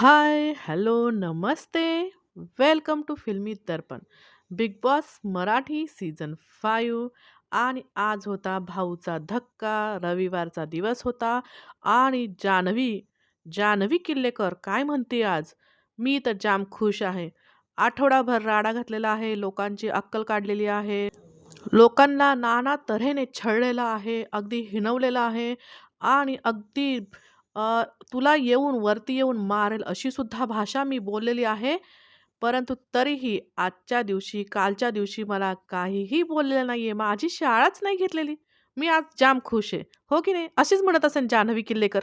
High, hello, Namaste. Welcome to Filmi Darpan. Big boss Marathi season five आणि आज होता भाऊचा धक्का. रविवारचा दिवस होता आणि जान्हवी, जान्हवी किल्लेकर काय म्हणते आज? मी तर जाम खुश आहे. आठवडाभर राडा घातलेला आहे, लोकांची अक्कल काढलेली आहे. लोकांना नाना तऱ्हेने छळलेलं आहे, अगदी हिणवलेलं आहे आणि अगदी तुला येऊन वरती येऊन मारेल अशी सुद्धा भाषा मी बोललेली आहे. परंतु तरीही आजच्या दिवशी, कालच्या दिवशी मला काहीही बोललेलं नाही आहे माझी शाळाच नाही घेतलेली. मी आज जाम खुश आहे. हो की नाही? अशीच म्हणत असेल जान्हवी किल्लेकर.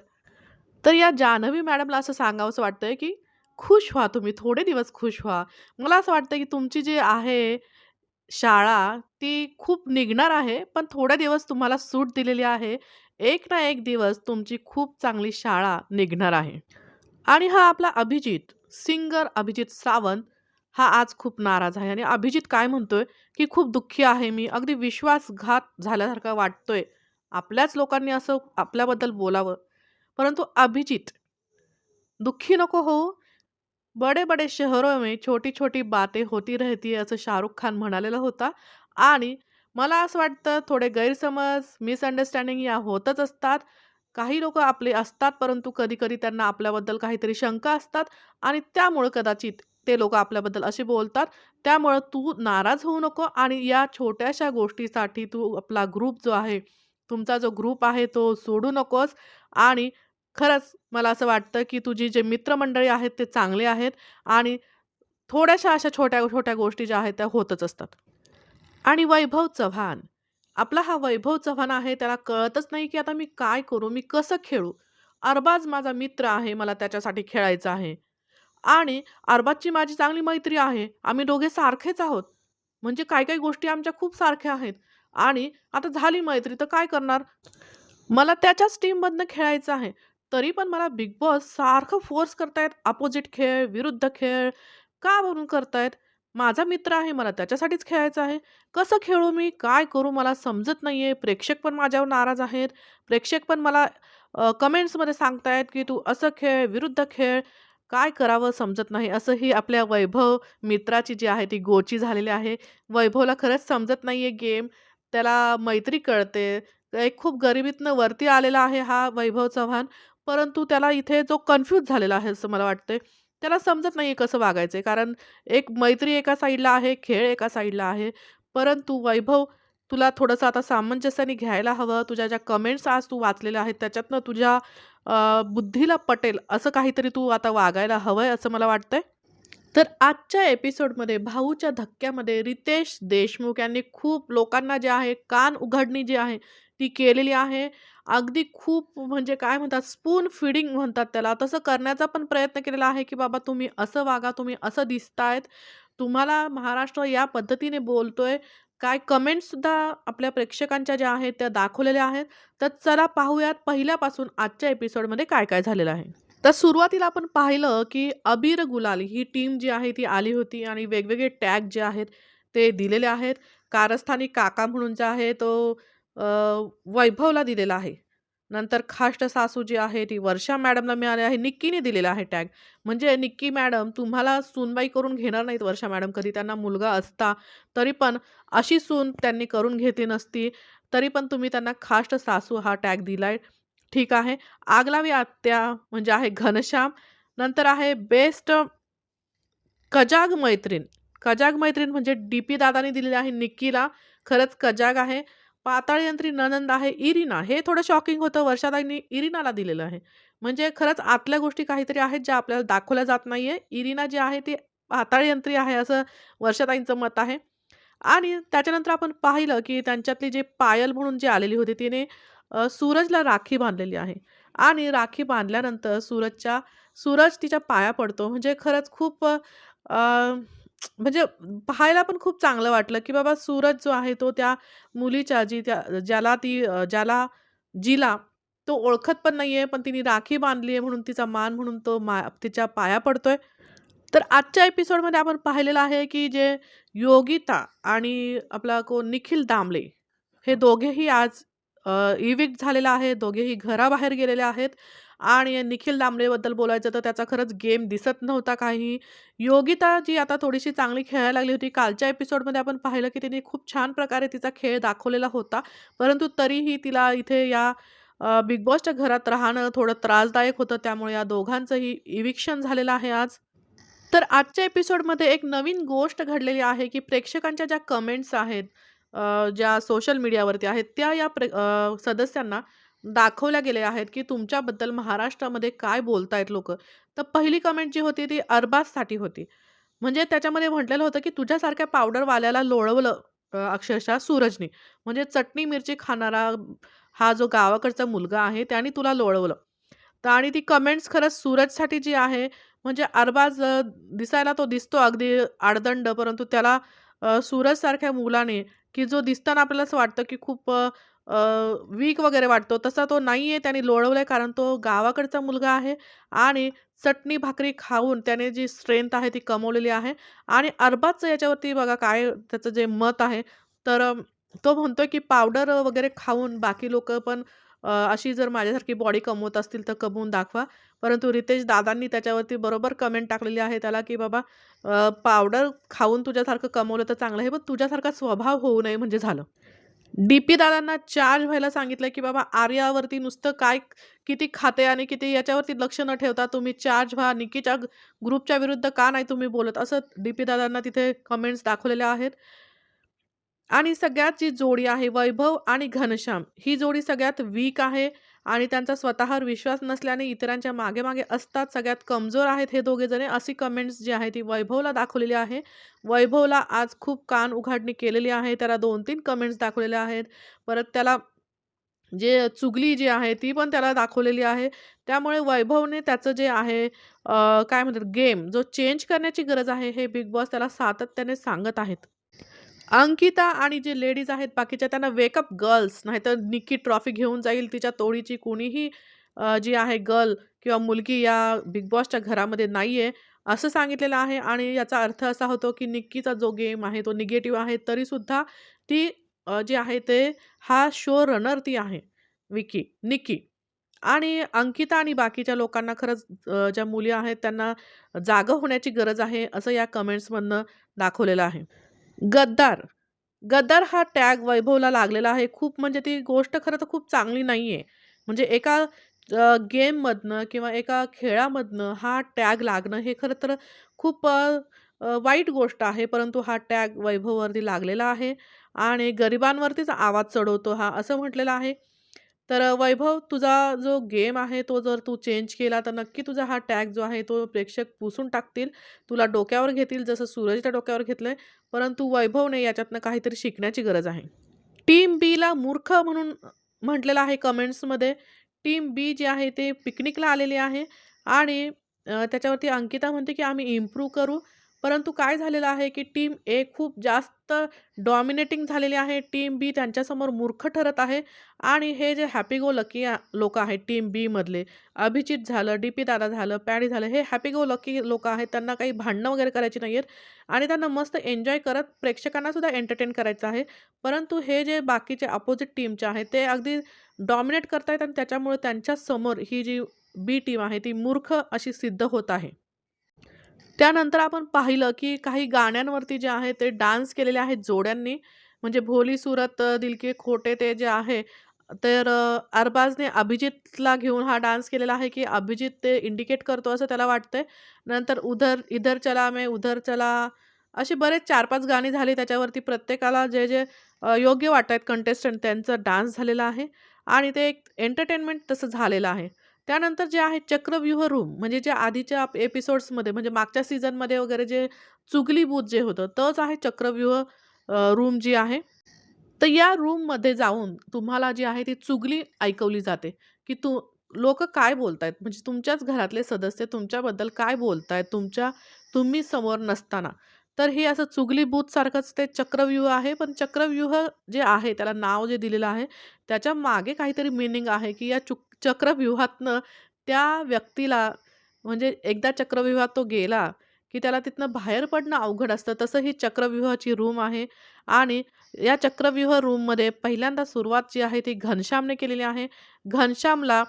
तर या जान्हवी मॅडमला असं सांगावंसं वाटतंय, की खुश व्हा तुम्ही, थोडे दिवस खुश व्हा. मला असं वाटतं, की तुमची जी आहे शाळा, ती खूप निघणार आहे, पण थोडे दिवस तुम्हाला सूट दिलेली आहे. एक ना एक दिवस तुमची खूप चांगली शाळा निघणार आहे. आणि हा आपला अभिजित, सिंगर अभिजित सावंत, हा आज खूप नाराज आहे आणि अभिजित काय म्हणतोय, की खूप दुःखी आहे मी. अगदी विश्वासघात झाल्यासारखा वाटतोय. आपल्याच लोकांनी असं आपल्याबद्दल बोलावं. परंतु अभिजित, दुःखी नको होऊ. बडे-बडे शहरों में छोटी-छोटी बातें होती रहती है, असं शाहरुख खान म्हणालेला होता. आणि मला असं वाटतं थोडे गैरसमज, मिसअंडरस्टँडिंग या होतच असतात. काही लोक आपले असतात, परंतु कधीकधी त्यांना आपल्याबद्दल काहीतरी शंका असतात आणि त्यामुळं कदाचित ते लोक आपल्याबद्दल असे बोलतात. त्यामुळं तू नाराज होऊ नको आणि या छोट्याशा गोष्टीसाठी तू आपला ग्रुप जो आहे, तुमचा जो ग्रुप आहे तो सोडू नकोस आणि खरंच मला असं वाटतं, की तुझी जे मित्रमंडळी आहेत ते चांगले आहेत आणि थोड्याशा अशा छोट्या-छोट्या गोष्टी ज्या आहेत त्या होतच असतात. आणि वैभव चव्हाण, आपला हा वैभव चव्हाण आहे त्याला कळतच नाही, की आता मी काय करू? मी कसं खेळू? अरबाज माझा मित्र आहे, मला त्याच्यासाठी खेळायचं आहे. आणि अरबाजची माझी चांगली मैत्री आहे. आम्ही दोघे सारखेच आहोत. म्हणजे काही-काही गोष्टी आमच्या खूप सारख्या आहेत. आणि आता झाली मैत्री तर काय करणार? मला त्याच्याच टीममधनं खेळायचं आहे. तरी पण मला बिग बॉस सारखं फोर्स करतायत, अपोजिट खेळ, विरुद्ध खेळ. का म्हणून करतायत? माझा मित्र आहे, मला त्याच्यासाठीच खेळायचं आहे. कसं खेळू मी? काय करू? मला समजत नाही आहे प्रेक्षक पण माझ्यावर नाराज आहेत. प्रेक्षक पण मला कमेंट्समध्ये सांगतायत, की "तू असं खेळ, विरुद्ध खेळ." काय करावं समजत नाही. असंही आपल्या वैभव मित्राची जी आहे ती गोची झालेली आहे. वैभवला खरंच समजत नाही आहे गेम. त्याला मैत्री कळते. एक खूप गरिबीतनं वरती आलेला आहे हा वैभव चव्हाण. परंतु त्याला इथे जो कन्फ्यूज झालेला आहे असं मला वाटतंय. त्याला समजत नाहीये कसं वागायचंय. कारण एक मैत्री एका साईडला आहे, खेळ एका साईडला आहे. परंतु वैभव तुला थोडंसं आता सामंजस्याने घ्यायला हवं. तुझ्या ज्या कमेंट्स आज तू वाचलेल्या आहेत त्याच्यातनं तुझ्या बुद्धीला पटेल असं काहीतरी तू आता वागायला हवं आहे असं मला वाटतंय. तर आजच्या एपिसोडमध्ये भाऊच्या धक्क्यामध्ये रितेश देशमुख यांनी खूप लोकांना जे आहे कान उघडणी जी आहे ती केलेली आहे. अगदी खूप म्हणजे काय म्हणतात स्पून फिडिंग म्हणतात त्याला. तसं करण्याचा पण प्रयत्न केलेला आहे, की बाबा तुम्ही असं वागा, तुम्ही असं दिसतायत. तुम्हाला महाराष्ट्र या पद्धतीने बोलतोय. काय कमेंट्ससुद्धा आपल्या प्रेक्षकांच्या ज्या आहेत त्या दाखवलेल्या आहेत. तर चला पाहूयात पहिल्यापासून आजच्या एपिसोडमध्ये काय-काय झालेलं आहे. तर सुरुवातीला आपण पाहिलं, की अबीर गुलाल ही टीम जी आहे ती आली होती आणि वेगवेगळे टॅग जे आहेत ते दिलेले आहेत. कारस्थानी काका म्हणून जे आहे तो वैभवला दिलेला आहे. नंतर खाष्ट सासू जी आहे ती वर्षा मॅडमला मिळाली आहे. निक्कीने दिलेला आहे टॅग. म्हणजे निक्की मॅडम तुम्हाला सूनबाई करून घेणार नाहीत वर्षा मॅडम कधी त्यांना मुलगा असता, तरी पण अशी सून त्यांनी करून घेतली नसती. तरी पण तुम्ही त्यांना खाष्ट सासू हा टॅग दिलाय. ठीक आहे. आगलावी आत्या म्हणजे आहे घनश्याम. नंतर आहे बेस्ट कजाग मैत्रीण. कजाग मैत्रीण म्हणजे डी-पी दादांनी दिलेली आहे निक्कीला. खरंच कजाग आहे. पाताळयंत्री ननंद आहे इरिना. हे थोडं शॉकिंग होतं. वर्षाताईंनी इरिनाला दिलेलं आहे. म्हणजे खरंच आतल्या गोष्टी काहीतरी आहेत ज्या आपल्याला दाखवल्या जात नाहीये. इरिना जी आहे ती पाताळयंत्री आहे असं वर्षाताईंचं मत आहे. आणि त्याच्यानंतर आपण पाहिलं, की त्यांच्यातली जे पायल म्हणून जी आलेली होती तिने सूरजला राखी बांधलेली आहे. आणि राखी बांधल्यानंतर सूरजच्या सूरज तिच्या पाया पडतो. म्हणजे खरंच खूप म्हणजे पाहायला पण खूप चांगलं वाटलं, की बाबा सूरज जो आहे तो त्या मुलीच्या जी त्या ज्याला ती अ, ज्याला जिला तो ओळखत पण नाहीये, पण तिने राखी बांधली आहे म्हणून तिचा मान म्हणून तो मा तिच्या पाया पडतोय. तर आजच्या एपिसोडमध्ये आपण पाहिलेलं आहे, की जे योगिता आणि आपला कोण निखिल दामले हे दोघेही आज इविक्ट झालेला आहे. दोघेही घराबाहेर गेलेले आहेत आणि निखिल दामलेबद्दल बोलायचं तर त्याचा खरंच गेम दिसत नव्हता काही. योगिता जी आता थोडीशी चांगली खेळायला लागली होती. कालच्या एपिसोडमध्ये आपण पाहिलं की तिने खूप छान प्रकारे तिचा खेळ दाखवलेला होता. परंतु तरीही तिला इथे या बिग बॉसच्या घरात राहणं थोडं त्रासदायक होतं. त्यामुळे या दोघांचंही इविक्शन झालेलं आहे आज. तर आजच्या एपिसोडमध्ये एक नवीन गोष्ट घडलेली आहे, की प्रेक्षकांच्या ज्या कमेंट्स आहेत, ज्या सोशल मीडियावरती आहेत, त्या या प्रे सदस्यांना दाखवल्या गेल्या आहेत, की तुमच्याबद्दल महाराष्ट्रामध्ये काय बोलतायत लोक तर पहिली कमेंट जी होती ती अरबाजसाठी होती. म्हणजे त्याच्यामध्ये म्हटलेलं होतं, की तुझ्यासारख्या पावडरवाल्याला लोळवलं अक्षरशः सूरजनी. म्हणजे चटणी मिरची खाणारा हा जो गावाकडचा मुलगा आहे, त्याने तुला लोळवलं. तर आणि ती कमेंट्स खरंच सूरजसाठी जी आहे, म्हणजे अरबाज दिसायला तो दिसतो अगदी आडदंड, परंतु त्याला सूरजसारख्या मुलाने, की जो दिसताना आपल्याला असं वाटतं, की खूप वीक वगैरे वाटतो, तसा तो नाही आहे त्याने लोळवलंय कारण तो गावाकडचा मुलगा आहे आणि चटणी भाकरी खाऊन त्याने जी स्ट्रेंथ आहे ती कमवलेली आहे. आणि अरबाजचं याच्यावरती बघा काय त्याचं जे मत आहे, तर तो म्हणतोय, की पावडर वगैरे खाऊन बाकी लोक पण अशी जर माझ्यासारखी बॉडी कमवत असतील तर कमवून दाखवा. परंतु रितेश दादांनी त्याच्यावरती बरोबर कमेंट टाकलेली आहे त्याला, की बाबा पावडर खाऊन तुझ्यासारखं कमवलं तर चांगलं आहे, पण तुझ्यासारखा स्वभाव होऊ नये म्हणजे झालं. डी-पी दादांना चार्ज व्हायला सांगितलं, की बाबा आर्यावरती नुसतं काय किती खाते आणि किती याच्यावरती लक्ष न ठेवता तुम्ही चार्ज व्हा. निकीच्या ग्रुपच्या विरुद्ध का नाही तुम्ही बोलत? असं डी-पी दादांना तिथे कमेंट्स दाखवलेल्या आहेत. आणि सगळ्यात जी जोडी आहे वैभव आणि घनश्याम, ही जोडी सगळ्यात वीक आहे आणि त्यांचा स्वतःवर विश्वास नसल्याने इतरांच्या मागे-मागे असतात. सगळ्यात कमजोर आहेत हे दोघे जण. अशी कमेंट्स जी आहे ती वैभवला दाखवलेली आहे. वैभवला आज खूप कान उघाडणी केलेली आहे. त्याला 2-3 कमेंट्स दाखवलेल्या आहेत. परत त्याला जे चुगली जी आहे ती पण त्याला दाखवलेली आहे. त्यामुळे वैभवने त्याचं जे आहे काय म्हणतात गेम जो चेंज करण्याची गरज आहे, हे बिग बॉस त्याला सातत्याने सांगत आहेत. अंकिता आणि जे लेडीज आहेत बाकीच्या त्यांना वेकअप गर्ल्स, नाहीतर निक्की ट्रॉफी घेऊन जाईल तिच्या तोडीची. कोणीही जी आहे गर्ल किंवा मुलगी या बिग बॉसच्या घरामध्ये नाही आहे असं सांगितलेलं आहे आणि याचा अर्थ असा होतो, की निक्कीचा जो गेम आहे तो निगेटिव्ह आहे. तरीसुद्धा ती जी आहे ते हा शो रनर ती आहे, विकी निक्की. आणि अंकिता आणि बाकीच्या लोकांना खरंच ज्या मुली आहेत त्यांना जागं होण्याची गरज आहे, असं या कमेंट्समधनं दाखवलेलं आहे. गद्दार. गद्दार हा टॅग वैभवला लागलेला आहे. खूप म्हणजे ती गोष्ट खरं तर खूप चांगली नाही आहे म्हणजे एका गेममधनं किंवा एका खेळामधनं हा टॅग लागणं हे खरं तर खूप वाईट गोष्ट आहे. परंतु हा टॅग वैभववरती लागलेला आहे आणि गरिबांवरतीच आवाज चढवतो हा, असं म्हटलेलं आहे. तर वैभव तुझा जो गेम आहे तो जर तू चेंज केला तर नक्की तुझा हा टॅग जो आहे तो प्रेक्षक पुसून टाकतील. तुला डोक्यावर घेतील जसं सूरजच्या डोक्यावर घेतलं आहे परंतु वैभवने याच्यातनं काहीतरी शिकण्याची गरज आहे. टीम बीला मूर्ख म्हणून म्हटलेलं आहे कमेंट्समध्ये. टीम बी जी आहे ते पिकनिकला आलेली आहे आणि त्याच्यावरती अंकिता म्हणते, की आम्ही इम्प्रूव्ह करू. परंतु काय झालेलं आहे, की टीम ए खूप जास्त डॉमिनेटिंग झालेली आहे. टीम बी त्यांच्यासमोर मूर्ख ठरत आहे आणि हे जे हॅपी गो लकी लोक लोकं आहेत टीम बीमधले, अभिजित झालं, डी-पी दादा झालं, पॅडी झालं, हे हॅपी गो लकी लोक आहेत. त्यांना काही भांडणं वगैरे करायची नाहीयेत आणि त्यांना मस्त एन्जॉय करत प्रेक्षकांनासुद्धा एंटरटेन करायचं आहे. परंतु हे जे बाकीचे अपोजिट टीमचे आहेत, ते अगदी डॉमिनेट करतायत आणि त्याच्यामुळे त्यांच्यासमोर ही जी बी टीम आहे, ती मूर्ख अशी सिद्ध होत आहे. त्यानंतर आपण पाहिलं, की काही गाण्यांवरती जे आहे ते डान्स केलेले आहेत जोड्यांनी. म्हणजे भोली सूरत दिल के खोटे ते जे आहे, तर अरबाजने अभिजितला घेऊन हा डान्स केलेला आहे, की अभिजित ते इंडिकेट करतो असं त्याला वाटतंय. नंतर उधर इधर चला मे उधर चला, अशी बरेच 4-5 गाणी झाली त्याच्यावरती प्रत्येकाला जे, जे योग्य वाटत आहेत कंटेस्टंट त्यांचा डान्स झालेला आहे आणि ते एक एंटरटेनमेंट तसं झालेलं आहे. त्यानंतर जे आहे चक्रव्यूह रूम म्हणजे जे आधीच्या एपिसोड्समध्ये म्हणजे मागच्या सीझनमध्ये वगैरे जे चुगली बूथ जे होतं, तच आहे चक्रव्यूह रूम जी आहे. तर या रूममध्ये जाऊन तुम्हाला जी आहे ती चुगली ऐकवली जाते, की तू लोक काय बोलतायत? म्हणजे तुमच्याच घरातले सदस्य तुमच्याबद्दल काय बोलतायत तुमच्या तुम्ही समोर नसताना. तर हे असं चुगली बूथसारखंच ते चक्रव्यूह आहे. पण चक्रव्यूह जे आहे त्याला नाव जे दिलेलं आहे, त्याच्यामागे काहीतरी मीनिंग आहे, की या चुक चक्रव्यूहातनं त्या व्यक्तीला म्हणजे एकदा चक्रव्यूहात तो गेला, की त्याला तिथनं बाहेर पडणं अवघड असतं. तसं ही चक्रव्यूहाची रूम आहे आणि या चक्रव्यूह रूममध्ये पहिल्यांदा सुरुवात जी आहे ती घनश्यामने केलेली आहे. घनश्यामला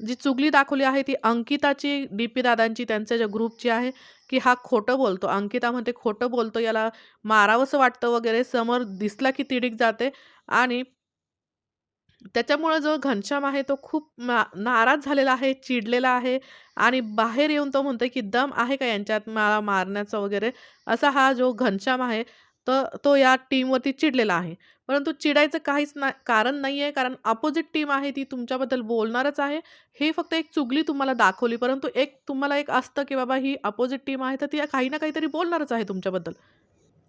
जी चुगली दाखवली आहे ती अंकिताची डी पी दादांची त्यांच्या ज्या ग्रुपची आहे की हा खोटं बोलतो अंकिता म्हणते खोटं बोलतो याला मारावंसं वाटतं वगैरे समोर दिसला की तिडीक जाते आणि त्याच्यामुळं जो घनश्याम आहे तो खूप ना नाराज झालेला आहे चिडलेला आहे आणि बाहेर येऊन तो म्हणतो की दम आहे का यांच्यात मला मारण्याचा वगैरे? असा हा जो घनश्याम आहे तर तो या टीमवरती चिडलेला आहे. परंतु चिडायचं काहीच ना कारण नाही आहे कारण अपोजिट टीम आहे ती तुमच्याबद्दल बोलणारच आहे. हे फक्त एक चुगली तुम्हाला दाखवली परंतु एक तुम्हाला एक असतं की बाबा ही अपोजिट टीम आहे तर ती काही ना काहीतरी बोलणारच आहे तुमच्याबद्दल.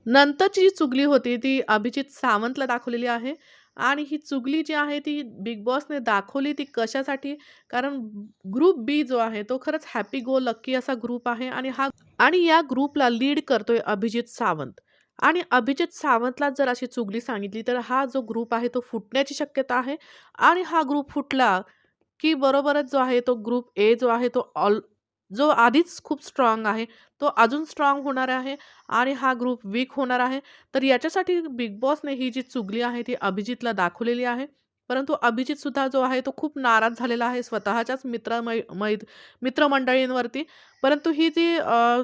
नंतरची जी चुगली होती ती अभिजित सावंतला दाखवलेली आहे. आणि ही चुगली जी आहे ती बिग बॉसने दाखवली ती कशासाठी? कारण ग्रुप बी जो आहे तो खरंच हॅपी गो लक्की असा ग्रुप आहे आणि हा आणि या ग्रुपला लीड करतोय अभिजित सावंत. आणि अभिजित सावंतला जर अशी चुगली सांगितली तर हा जो ग्रुप आहे तो फुटण्याची शक्यता आहे. आणि हा ग्रुप फुटला की बरोबरच जो आहे तो ग्रुप ए जो आहे तो ऑल जो आधीच खूप स्ट्रॉंग आहे तो अजून स्ट्रॉंग होणार आहे आणि हा ग्रुप वीक होणार आहे. तर याच्यासाठी बिग बॉसने ही जी चुगली आहे ती अभिजितला दाखवलेली आहे. परंतु अभिजितसुद्धा जो आहे तो खूप नाराज झालेला आहे स्वतःच्याच मित्र मै मै मित्रमंडळींवरती. परंतु ही जी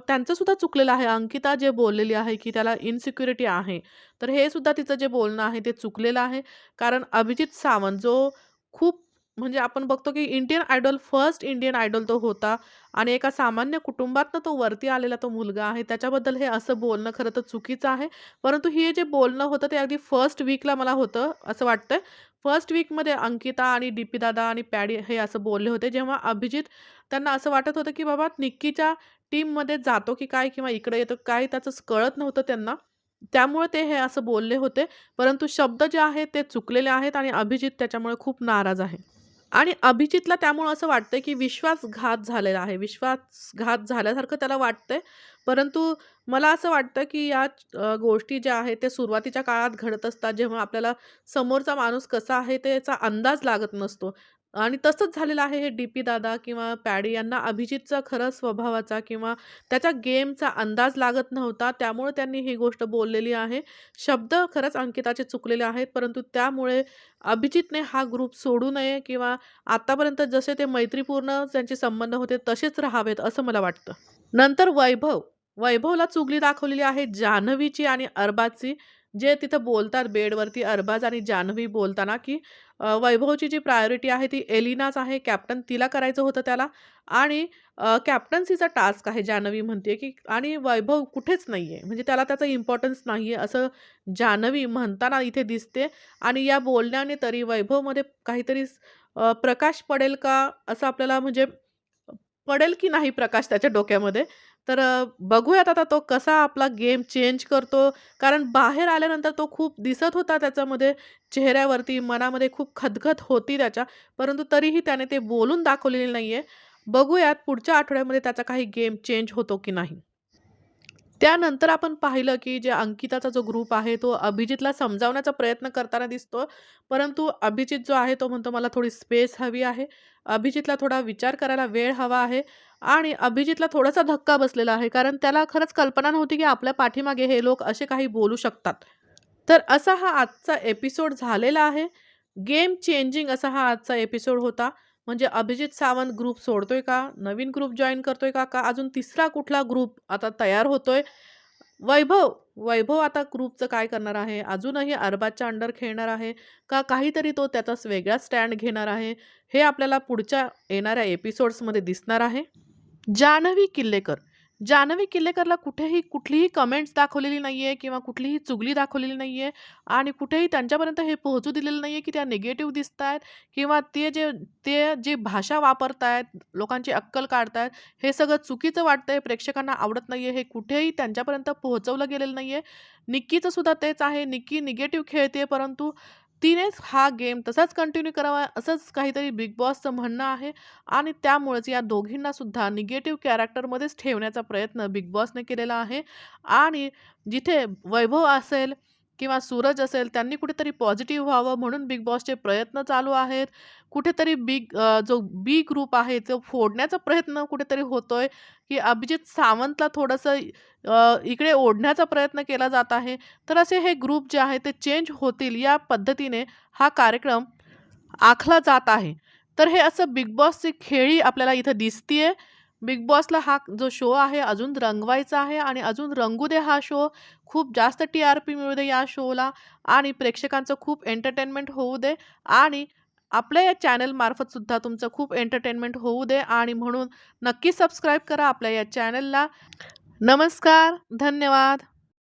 त्यांचंसुद्धा चुकलेलं आहे अंकिता जे बोललेली आहे की त्याला इनसिक्युरिटी आहे तर हे सुद्धा तिचं जे बोलणं आहे ते चुकलेलं आहे. कारण अभिजित सावंत जो खूप म्हणजे आपण बघतो की Indian idol first Indian idol तो होता आणि एका सामान्य कुटुंबातनं तो वरती आलेला तो मुलगा आहे. त्याच्याबद्दल हे असं बोलणं खरं तर चुकीचं आहे. परंतु हे जे बोलणं होतं ते अगदी फर्स्ट वीकला मला होतं असं वाटतंय. फर्स्ट वीकमध्ये अंकिता आणि डी पी दादा आणि पॅडी हे असं बोलले होते. जेव्हा अभिजित त्यांना असं वाटत होतं की बाबा निक्कीच्या टीममध्ये जातो की काय किंवा इकडे येतो काय त्याचं कळत नव्हतं त्यांना. त्यामुळे ते हे असं बोलले होते. परंतु शब्द जे आहेत ते चुकलेले आहेत आणि अभिजित त्याच्यामुळे खूप नाराज आहे. आणि अभिजितला त्यामुळं असं वाटतंय की विश्वासघात झालेला आहे. विश्वासघात झाल्यासारखं त्याला वाटतंय. परंतु मला असं वाटतं की या गोष्टी ज्या आहेत ते सुरुवातीच्या काळात घडत असतात. जेव्हा आपल्याला समोरचा माणूस कसा आहे त्याचा अंदाज लागत नसतो. आणि तसंच झालेलं आहे हे डी पी दादा किंवा पॅडी यांना अभिजितचा खरं स्वभावाचा किंवा त्याच्या गेमचा अंदाज लागत नव्हता त्यामुळे त्यांनी ही गोष्ट बोललेली आहे. शब्द खरंच अंकिताचे चुकलेले आहेत परंतु त्यामुळे अभिजितने हा ग्रुप सोडू नये किंवा आतापर्यंत जसे ते मैत्रीपूर्ण त्यांचे संबंध होते तसेच राहावेत असं मला वाटतं. नंतर वैभव. वैभवला चुगली दाखवलेली आहे जान्हवीची आणि अरबाजची जे तिथं बोलतात बेडवरती अरबाज आणि जान्हवी बोलताना की वैभवची जी प्रायोरिटी आहे ती एलिनाच आहे कॅप्टन तिला करायचं होतं त्याला आणि कॅप्टन्सीचा टास्क आहे जान्हवी म्हणते की आणि वैभव कुठेच नाही आहे म्हणजे त्याला त्याचं इम्पॉर्टन्स नाही आहे असं जान्हवी म्हणताना इथे दिसते आणि या बोलण्याने तरी वैभवमध्ये काहीतरी प्रकाश पडेल का असं आपल्याला म्हणजे पडेल की नाही प्रकाश त्याच्या डोक्यामध्ये तर बघूयात आता तो कसा आपला गेम चेंज करतो. कारण बाहेर आल्यानंतर तो खूप दिसत होता त्याच्यामध्ये चेहऱ्यावरती मनामध्ये खूप खदखद होती त्याच्या. परंतु तरीही त्याने ते बोलून दाखवलेले नाही आहे बघूयात पुढच्या आठवड्यामध्ये त्याचा काही गेम चेंज होतो की नाही. त्यानंतर आपण पाहिलं की जे अंकिताचा जो ग्रुप आहे तो अभिजितला समजावण्याचा प्रयत्न करताना दिसतो. परंतु अभिजित जो आहे तो म्हणतो मला थोडी स्पेस हवी आहे. अभिजितला थोडा विचार करायला वेळ हवा आहे. आणि अभिजितला थोडासा धक्का बसलेला आहे कारण त्याला खरंच कल्पना नव्हती की आपल्या पाठीमागे हे लोक असे काही बोलू शकतात. तर असा हा आजचा एपिसोड झालेला आहे. गेम चेंजिंग असा हा आजचा एपिसोड होता. म्हणजे अभिजित सावंत ग्रुप सोडतोय का? नवीन ग्रुप जॉईन करतोय का? का अजून तिसरा कुठला ग्रुप आता तयार होतोय? वैभव वैभव आता ग्रुपचं काय करणार आहे? अजूनही अरबाजच्या अंडर खेळणार आहे का? काहीतरी तो त्याचाच वेगळा स्टँड घेणार आहे. हे आपल्याला पुढच्या येणाऱ्या एपिसोड्समध्ये दिसणार आहे. जान्हवी किल्लेकर. जान्हवी किल्लेकरला कुठेही कुठलीही कमेंट्स दाखवलेली नाही आहे किंवा कुठलीही चुगली दाखवलेली नाही आहे आणि कुठेही त्यांच्यापर्यंत हे पोहोचू दिलेलं नाही आहे की त्या निगेटिव्ह दिसत आहेत किंवा ते जे ते जे भाषा वापरत आहेत लोकांची अक्कल काढतायत हे सगळं चुकीचं वाटतं आहे प्रेक्षकांना आवडत नाही आहे हे कुठेही त्यांच्यापर्यंत पोहोचवलं गेलेलं नाही आहे निक्कीचं सुद्धा तेच आहे निक्की निगेटिव्ह खेळते परंतु तिनेच हा गेम तसाच कंटिन्यू करावा असंच काहीतरी बिग बॉसचं म्हणणं आहे. आणि त्यामुळेच या दोघींना सुद्धा निगेटिव्ह कॅरेक्टरमध्येच ठेवण्याचा प्रयत्न बिग बॉसने केलेला आहे. आणि जिथे वैभव असेल किंवा सूरज असेल त्यांनी कुठेतरी पॉझिटिव्ह व्हावं म्हणून बिग बॉसचे प्रयत्न चालू आहेत. कुठेतरी बिग जो बी ग्रुप आहे तो फोडण्याचा प्रयत्न कुठेतरी होतोय की अभिजित सावंतला थोडंसं इकडे ओढण्याचा प्रयत्न केला जात आहे. तर असे हे ग्रुप जे आहे ते चेंज होतील या पद्धतीने हा कार्यक्रम आखला जात आहे. तर हे असं बिग बॉसची खेळी आपल्याला इथं दिसतीये. बिग बॉसला हा जो शो आहे अजून रंगवायचा आहे आणि अजून रंगू दे हा शो. खूप जास्त टी-आर-पी मिळू दे या शोला आणि प्रेक्षकांचं खूप एंटरटेनमेंट होऊ दे आणि आपल्या या चॅनलमार्फतसुद्धा तुमचं खूप एंटरटेनमेंट होऊ दे आणि म्हणून नक्की सबस्क्राईब करा आपल्या या चॅनलला. नमस्कार, धन्यवाद.